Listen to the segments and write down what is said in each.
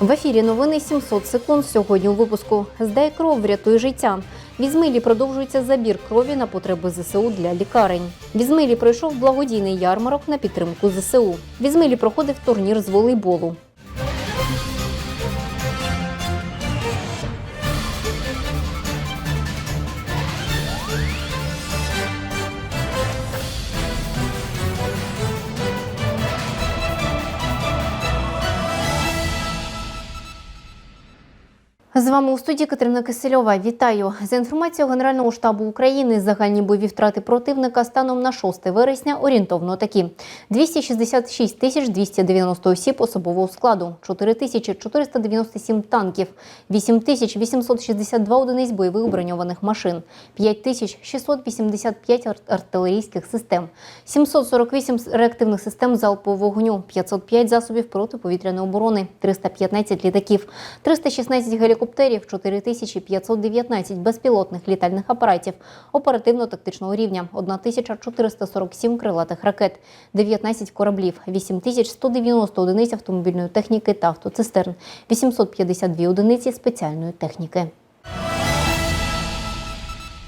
В ефірі новини 700 секунд. Сьогодні у випуску «Здай кров, врятуй життя. В Ізмилі продовжується забір крові на потреби ЗСУ для лікарень. В Ізмилі пройшов благодійний ярмарок на підтримку ЗСУ. В Ізмилі проходив турнір з волейболу. З вами у студії Катерина Кисельова. Вітаю за інформацією Генерального штабу України. Загальні бойові втрати противника станом на 6 вересня орієнтовно такі: 266 тисяч 290 осіб особового складу, 4 тисячі 497 танків, 8 тисяч 862 одиниць бойових броньованих машин, 5 тисяч 685 ар- артилерійських систем, 748 реактивних систем залпового вогню, 505 засобів протиповітряної оборони, 315 літаків, 316 гелікоптерів, 4519 безпілотних літальних апаратів оперативно-тактичного рівня, 1447 крилатих ракет, 19 кораблів, 8190 одиниць автомобільної техніки та автоцистерн, 852 одиниці спеціальної техніки.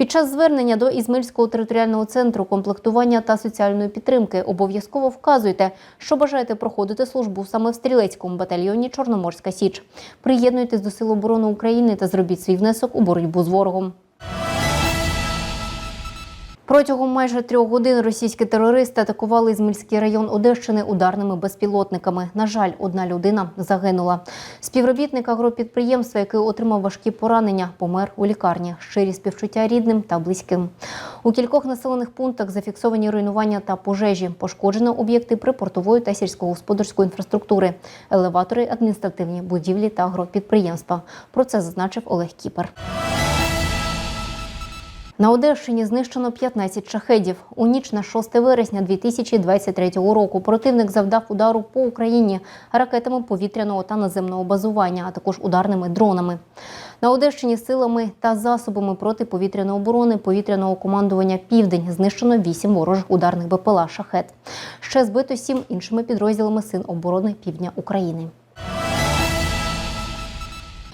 Під час звернення до Ізмельського територіального центру комплектування та соціальної підтримки обов'язково вказуйте, що бажаєте проходити службу саме в стрілецькому батальйоні Чорноморська Січ. Приєднуйтесь до Сил оборони України та зробіть свій внесок у боротьбу з ворогом. Протягом майже трьох годин російські терористи атакували Ізмільський район Одещини ударними безпілотниками. На жаль, одна людина загинула. Співробітник агропідприємства, який отримав важкі поранення, помер у лікарні. Щирі співчуття рідним та близьким. У кількох населених пунктах зафіксовані руйнування та пожежі. Пошкоджено об'єкти припортової та сільськогосподарської інфраструктури, елеватори, адміністративні будівлі та агропідприємства. Про це зазначив Олег Кіпер. На Одещині знищено 15 шахедів. У ніч на 6 вересня 2023 року противник завдав удару по Україні ракетами повітряного та наземного базування, а також ударними дронами. На Одещині силами та засобами протиповітряної оборони повітряного командування Південь знищено 8 ворожих ударних БПЛА «Шахет». Ще збито 7 іншими підрозділами Сил оборони Півдня України.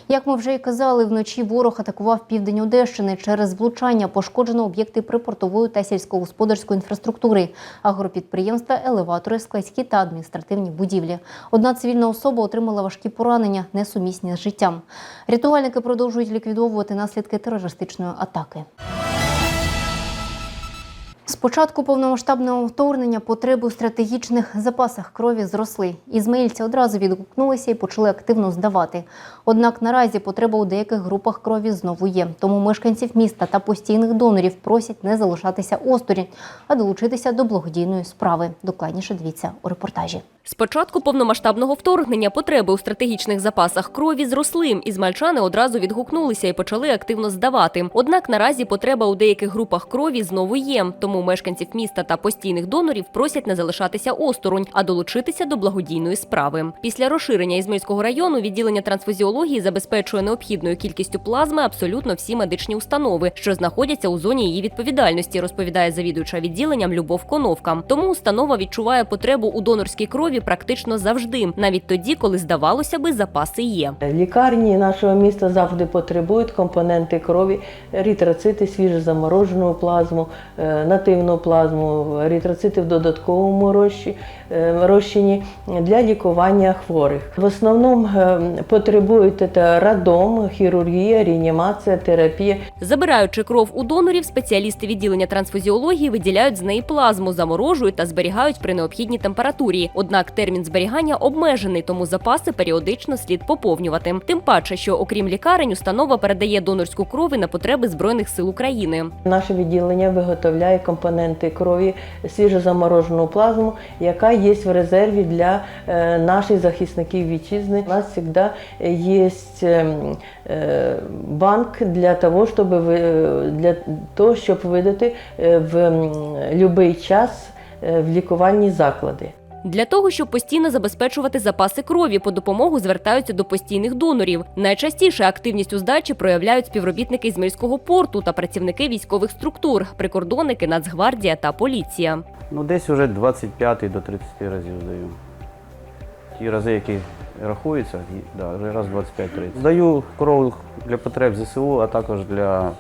Як ми вже й казали, вночі ворог атакував південь Одещини. Через влучання пошкоджено об'єкти припортової та сільськогосподарської інфраструктури, агропідприємства, елеватори, складські та адміністративні будівлі. Одна цивільна особа отримала важкі поранення, несумісні з життям. Рятувальники продовжують ліквідовувати наслідки терористичної атаки. З початку повномасштабного вторгнення потреби у стратегічних запасах крові зросли. Ізмаїльці одразу відгукнулися і почали активно здавати. Однак наразі потреба у деяких групах крові знову є. Тому мешканців міста та постійних донорів просять не залишатися осторонь, а долучитися до благодійної справи. Докладніше дивіться у репортажі. З початку повномасштабного вторгнення потреби у стратегічних запасах крові зросли. Ізмальчани одразу відгукнулися і почали активно здавати. Однак наразі потреба у деяких групах крові знову є. Тому мешканців міста та постійних донорів просять не залишатися осторонь, а долучитися до благодійної справи. Після розширення Ізмельського району відділення трансфузіології забезпечує необхідною кількістю плазми абсолютно всі медичні установи, що знаходяться у зоні її відповідальності, розповідає завідуюча відділенням Любов Коновка. Тому установа відчуває потребу у донорській крові практично завжди, навіть тоді, коли здавалося би, запаси є. Лікарні нашого міста завжди потребують компоненти крові, еритроцити, свіжозаморожену плазму, е, плазму, еритроцити в додатковому розчі- е, розчині для лікування хворих. В основному е, потребують це радом, хірургія, реанімація, терапія. Забираючи кров у донорів, спеціалісти відділення трансфузіології виділяють з неї плазму, заморожують та зберігають при необхідній температурі. Однак термін зберігання обмежений, тому запаси періодично слід поповнювати. Тим паче, що окрім лікарень, установа передає донорську кров і на потреби збройних сил України. Наше відділення виготовляє компоненти крові, свіжозаморожену плазму, яка є в резерві для е, наших захисників вітчизни. У нас завжди є ем, е, банк для того, щоб ви- для того, щоб видати е, в будь-який час е, в лікувальні заклади. Для того, щоб постійно забезпечувати запаси крові, по допомогу звертаються до постійних донорів. Найчастіше активність у здачі проявляють співробітники Ізмельського порту та працівники військових структур, прикордонники, Нацгвардія та поліція. Ну, десь вже 25 до 30 разів здаю. Ті рази, які рахуються, да, раз 25-30. Здаю кров для потреб ЗСУ, а також для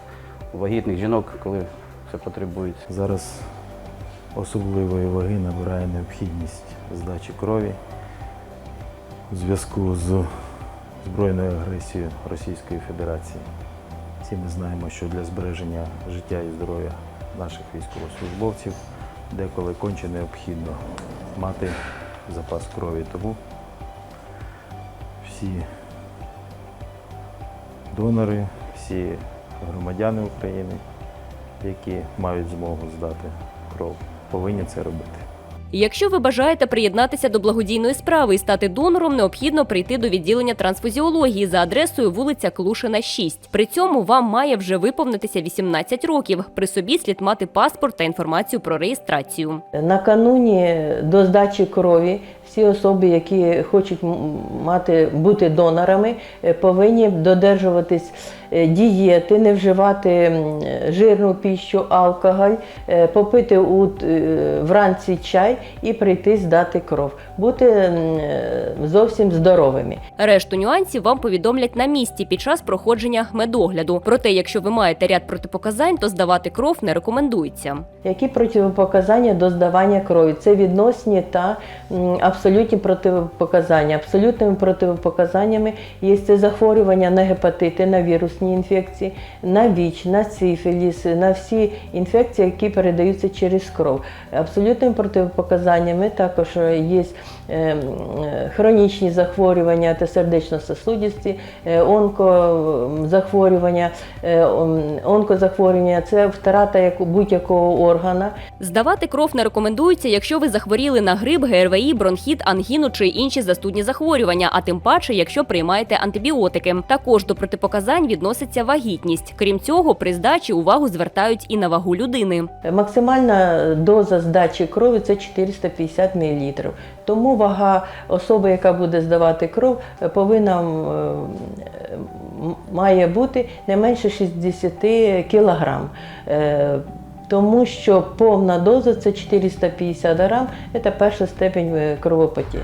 вагітних жінок, коли це потребується. Зараз особливої ваги набирає необхідність здачі крові у зв'язку з збройною агресією Російської Федерації. Всі ми знаємо, що для збереження життя і здоров'я наших військовослужбовців деколи конче необхідно мати запас крові. Тому всі донори, всі громадяни України, які мають змогу здати кров, повинні це робити. Якщо ви бажаєте приєднатися до благодійної справи і стати донором, необхідно прийти до відділення трансфузіології за адресою вулиця Клушина, 6. При цьому вам має вже виповнитися 18 років. При собі слід мати паспорт та інформацію про реєстрацію. Накануні до здачі крові всі особи, які хочуть мати бути донорами, е, повинні додержуватись е, дієти, не вживати жирну піщу, алкоголь, е, попити у, вранці чай і прийти здати кров, бути зовсім здоровими. Решту нюансів вам повідомлять на місці під час проходження медогляду. Проте, якщо ви маєте ряд протипоказань, то здавати кров не рекомендується. Які протипоказання до здавання крові? Це відносні та м, абсолютні протипоказання. Абсолютними протипоказаннями є це захворювання на гепатити, на вірусні інфекції, на ВІЧ, на сифіліс, на всі інфекції, які передаються через кров. Абсолютними протипоказаннями також є е, е, хронічні захворювання та сердечно-сосудисті, е, онкозахворювання, онкозахворювання це втрата будь-якого органа. Здавати кров не рекомендується, якщо ви захворіли на грип, ГРВІ, бронхіт, ангіну чи інші застудні захворювання, а тим паче, якщо приймаєте антибіотики. Також до протипоказань відноситься вагітність. Крім цього, при здачі увагу звертають і на вагу людини. Максимальна доза здачі крові це 450 мл. Тому вага особи, яка буде здавати кров, е, повинна е, має бути не менше 60 кг. Тому що повна доза це 450 грам, це перша степень е, кровопотері.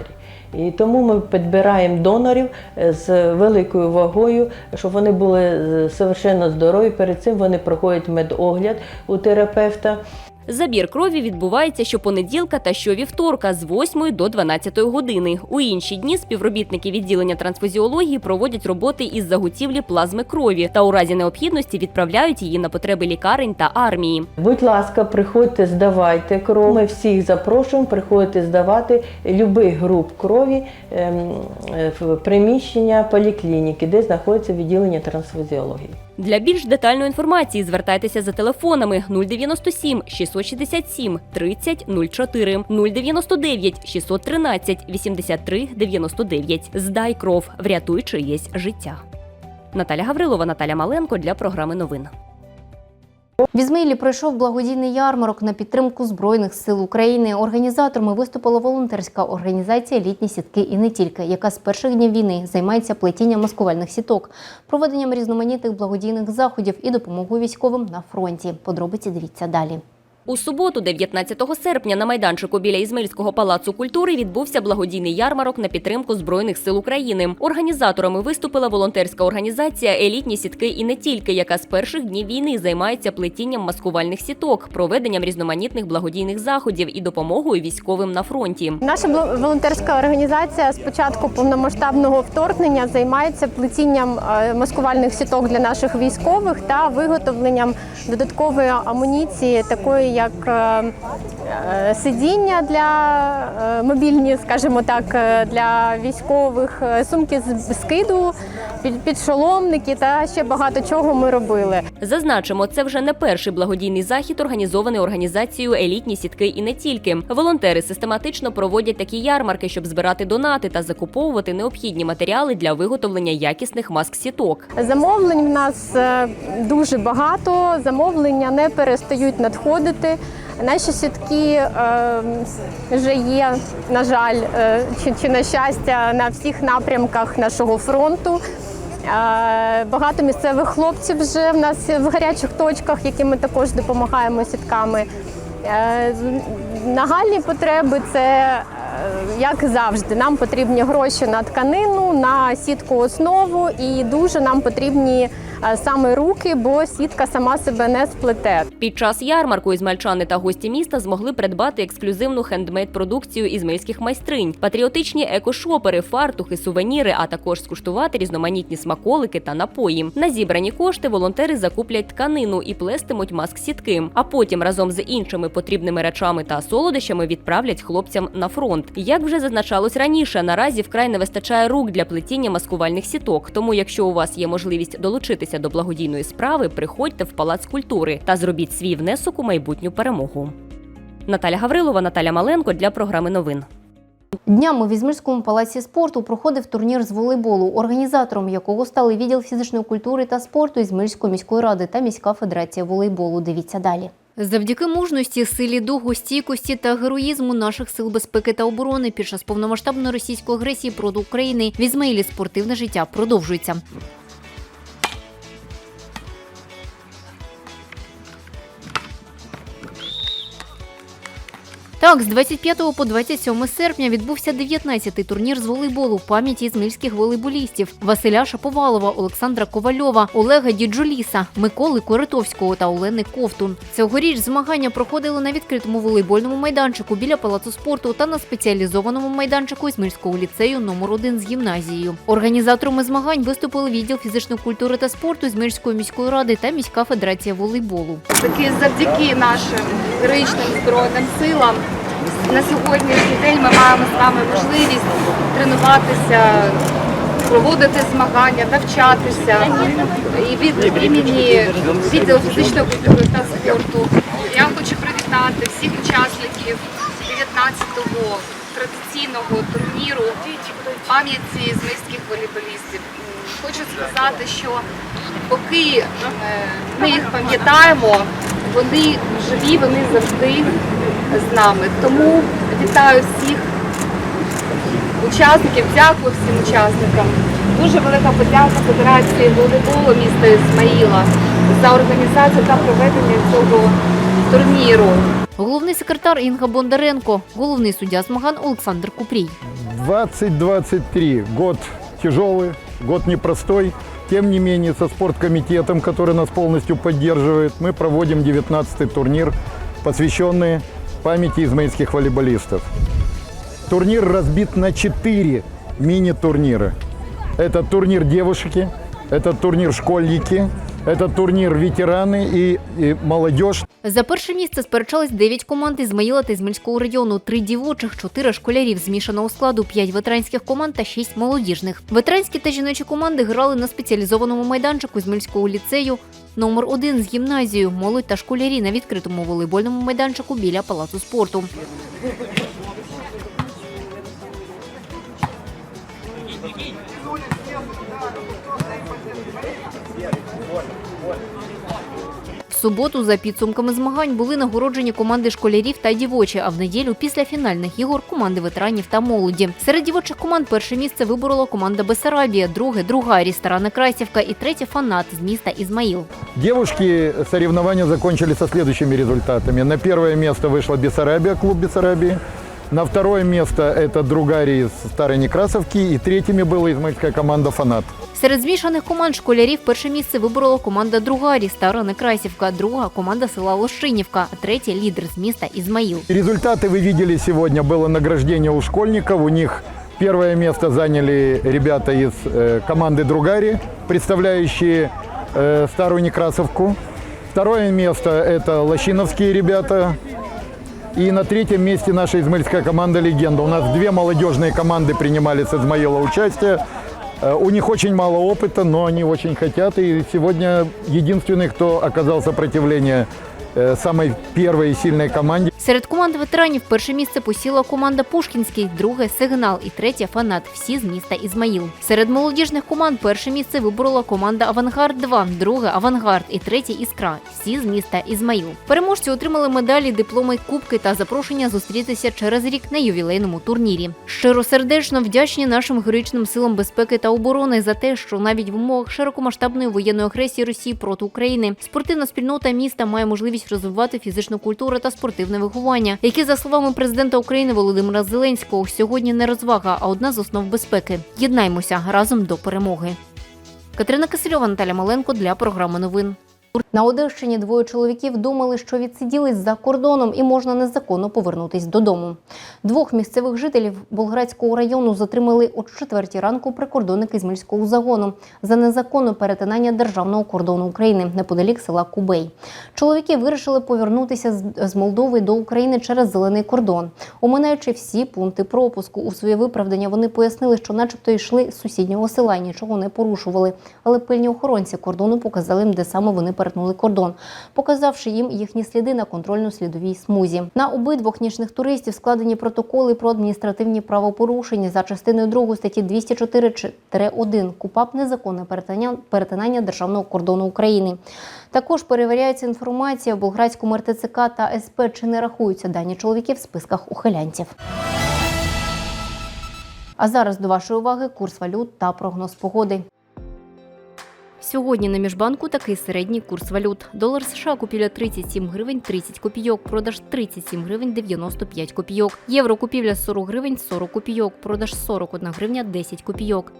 І тому ми підбираємо донорів е, з великою вагою, щоб вони були е, совершенно здорові. Перед цим вони проходять медогляд у терапевта. Забір крові відбувається щопонеділка та щовівторка з 8 до 12 години. У інші дні співробітники відділення трансфузіології проводять роботи із заготівлі плазми крові та у разі необхідності відправляють її на потреби лікарень та армії. Будь ласка, приходьте, здавайте кров. Ми всіх запрошуємо приходити здавати любих груп крові ем, е, в приміщення поліклініки, де знаходиться відділення трансфузіології. Для більш детальної інформації звертайтеся за телефонами 097 667 30 04, 099 613 83 99. Здай кров, врятуй чиєсь життя. Наталя Гаврилова, Наталя Маленко для програми новин. В Ізмаїлі пройшов благодійний ярмарок на підтримку Збройних сил України. Організаторами виступила волонтерська організація Літні сітки і не тільки, яка з перших днів війни займається плетінням маскувальних сіток, проведенням різноманітних благодійних заходів і допомогою військовим на фронті. Подробиці дивіться далі. У суботу, 19 серпня, на майданчику біля Ізмельського палацу культури відбувся благодійний ярмарок на підтримку збройних сил України. Організаторами виступила волонтерська організація Елітні сітки і не тільки, яка з перших днів війни займається плетінням маскувальних сіток, проведенням різноманітних благодійних заходів і допомогою військовим на фронті. Наша волонтерська організація з початку повномасштабного вторгнення займається плетінням е, маскувальних сіток для наших військових та виготовленням додаткової амуніції, такої як е, е, сидіння для е, мобільні, скажімо так, для військових, сумки з скиду, під- підшоломники та ще багато чого ми робили. Зазначимо, це вже не перший благодійний захід, організований організацією елітні сітки і не тільки. Волонтери систематично проводять такі ярмарки, щоб збирати донати та закуповувати необхідні матеріали для виготовлення якісних маск-сіток. Замовлень в нас дуже багато. Замовлення не перестають надходити. Наші сітки е, вже є, на жаль, е, чи, на щастя, на всіх напрямках нашого фронту. Е, Багато місцевих хлопців вже в нас в гарячих точках, яким ми також допомагаємо сітками. Е, Нагальні потреби це як завжди. Нам потрібні гроші на тканину, на сітку основу, і дуже нам потрібні саме руки, бо сітка сама себе не сплете. Під час ярмарку ізмальчани та гості міста змогли придбати ексклюзивну хендмейд-продукцію ізмельських майстринь, патріотичні екошопери, фартухи, сувеніри, а також скуштувати різноманітні смаколики та напої. На зібрані кошти волонтери закуплять тканину і плестимуть маск-сітки, а потім разом з іншими потрібними речами та солодощами відправлять хлопцям на фронт. Як вже зазначалось раніше, наразі вкрай не вистачає рук для плетіння маскувальних сіток. Тому, якщо у вас є можливість долучитися до благодійної справи, приходьте в палац культури та зробіть свій внесок у майбутню перемогу. Наталя Гаврилова, Наталя Маленко для програми новин. Днями в Ізмирському палаці спорту проходив турнір з волейболу, організатором якого стали відділ фізичної культури та спорту Ізмирської міської ради та міська федерація волейболу. Дивіться далі. Завдяки мужності, силі духу, стійкості та героїзму наших сил безпеки та оборони під час повномасштабної російської агресії проти України в Ізмаїлі спортивне життя продовжується. Так, з 25 по 27 серпня відбувся 19-й турнір з волейболу в пам'яті ізмільських волейболістів Василя Шаповалова, Олександра Ковальова, Олега Діджуліса, Миколи Коритовського та Олени Ковтун. Цьогоріч змагання проходили на відкритому волейбольному майданчику біля палацу спорту та на спеціалізованому майданчику Ізмільського ліцею номер 1 з гімназією. Організаторами змагань виступили відділ фізичної культури та спорту Ізмільської міської ради та міська федерація волейболу. таки завдяки нашим героїчним збройним силам на сьогоднішній день ми маємо з вами можливість тренуватися, проводити змагання, навчатися. І від імені відділу фізичної культури та спорту я хочу привітати всіх учасників 19-го традиційного турніру пам'яті змийських волейболістів. Хочу сказати, що поки е, ми їх пам'ятаємо, вони живі, вони завжди з нами. Тому вітаю всіх учасників, дякую всім учасникам. Дуже велика подяка Федерації волейболу міста Ісмаїла за організацію та проведення цього турніру. Головний секретар Інга Бондаренко, головний суддя змагань Олександр Купрій. 2023 год тяжелый, год непростой. Тем не менее, со спорткомитетом, который нас полностью поддерживает, мы проводим 19-й турнир, посвященный памяти измаильских волейболистов. Турнир разбит на 4 мини-турнира. Это турнир девушки, это турнир школьники, это турнир ветераны и, и молодежь. За перше місце сперечались 9 команд Ізмаїла та Ізмельського району, 3 дівочих, 4 школярів змішаного складу, 5 ветеранських команд та 6 молодіжних. Ветеранські та жіночі команди грали на спеціалізованому майданчику Ізмельського ліцею номер 1 з гімназією, молодь та школярі на відкритому волейбольному майданчику біля палацу спорту. В суботу за підсумками змагань були нагороджені команди школярів та дівочі, а в неділю після фінальних ігор команди ветеранів та молоді. Серед дівочих команд перше місце виборола команда Бесарабія, друге друга ресторани Красівка і третє фанат з міста Ізмаїл. Девушки соревнования закончили со следующими результатами. На первое место вышла Бессарабия, клуб Бессарабии. На второе место это Другари из Старой Некрасовки. И третьими была измаильская команда «Фанат». Серед змішаних команд школярів перше місце виборола команда Другарі, Стара Некрасівка, друга команда села Лошинівка, а третє лідер з міста Ізмаїл. Результаты вы видели сегодня. Было награждение у школьников. У них первое место заняли ребята из э, команды Другари, представляющие э, Старую Некрасовку. Второе место – это лощиновские ребята. И на третьем месте наша измаильская команда «Легенда». У нас две молодежные команды принимали с Измаила участие. Э, У них очень мало опыта, но они очень хотят. И сегодня единственный, кто оказал сопротивление э, самой первой и сильной команде, Серед команд ветеранів перше місце посіла команда Пушкінський, друге сигнал і третє фанат. Всі з міста Ізмаїл. Серед молодіжних команд перше місце виборола команда Авангард 2 друге Авангард і третє Іскра. Всі з міста Ізмаїл. Переможці отримали медалі, дипломи, кубки та запрошення зустрітися через рік на ювілейному турнірі. Щиросердечно вдячні нашим героїчним силам безпеки та оборони за те, що навіть в умовах широкомасштабної воєнної агресії Росії проти України спортивна спільнота міста має можливість розвивати фізичну культуру та спортивне виховання, які, за словами президента України Володимира Зеленського, сьогодні не розвага, а одна з основ безпеки. Єднаймося разом до перемоги. Катерина Кисельова, Наталя Маленко для програми новин. На Одещині двоє чоловіків думали, що відсиділись за кордоном і можна незаконно повернутись додому. Двох місцевих жителів Болградського району затримали о четвертій ранку прикордонники Ізмельського загону за незаконне перетинання державного кордону України неподалік села Кубей. Чоловіки вирішили повернутися з- з Молдови до України через зелений кордон. Оминаючи всі пункти пропуску у своє виправдання, вони пояснили, що, начебто, йшли з сусіднього села і нічого не порушували. Але пильні охоронці кордону показали їм, де саме вони перетнули кордон, показавши їм їхні сліди на контрольно-слідовій смузі. На обидвох нічних туристів складені протоколи про адміністративні правопорушення за частиною 2 статті 204-1 КУПАП незаконне перетинання, перетинання державного кордону України. Також перевіряється інформація в Болградському РТЦК та СП, чи не рахуються дані чоловіків в списках ухилянців. А зараз до вашої уваги курс валют та прогноз погоди. Сьогодні на міжбанку такий середній курс валют. Долар США купівля 37 гривень 30 копійок, продаж 37 гривень 95 копійок. Євро купівля 40 гривень 40 копійок, продаж 41 гривня 10 копійок.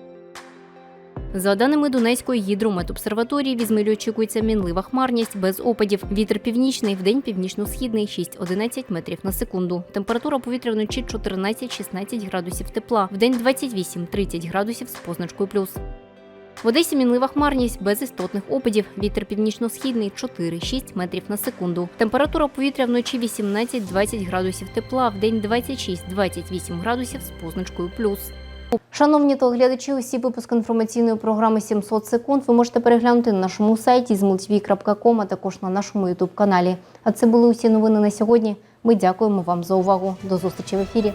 За даними Донецької гідрометобсерваторії, в очікується мінлива хмарність без опадів. Вітер північний, вдень північно-східний 6-11 метрів на секунду. Температура повітря вночі 14-16 градусів тепла, вдень 28-30 градусів з позначкою плюс. В Одесі мінлива хмарність без істотних опадів. Вітер північно-східний 4-6 метрів на секунду. Температура повітря вночі 18-20 градусів тепла, вдень 26-28 градусів з позначкою плюс. Шановні телеглядачі, усі випуски інформаційної програми «700 секунд ви можете переглянути на нашому сайті zmultv.com, а також на нашому ютуб каналі. А це були усі новини на сьогодні. Ми дякуємо вам за увагу. До зустрічі в ефірі.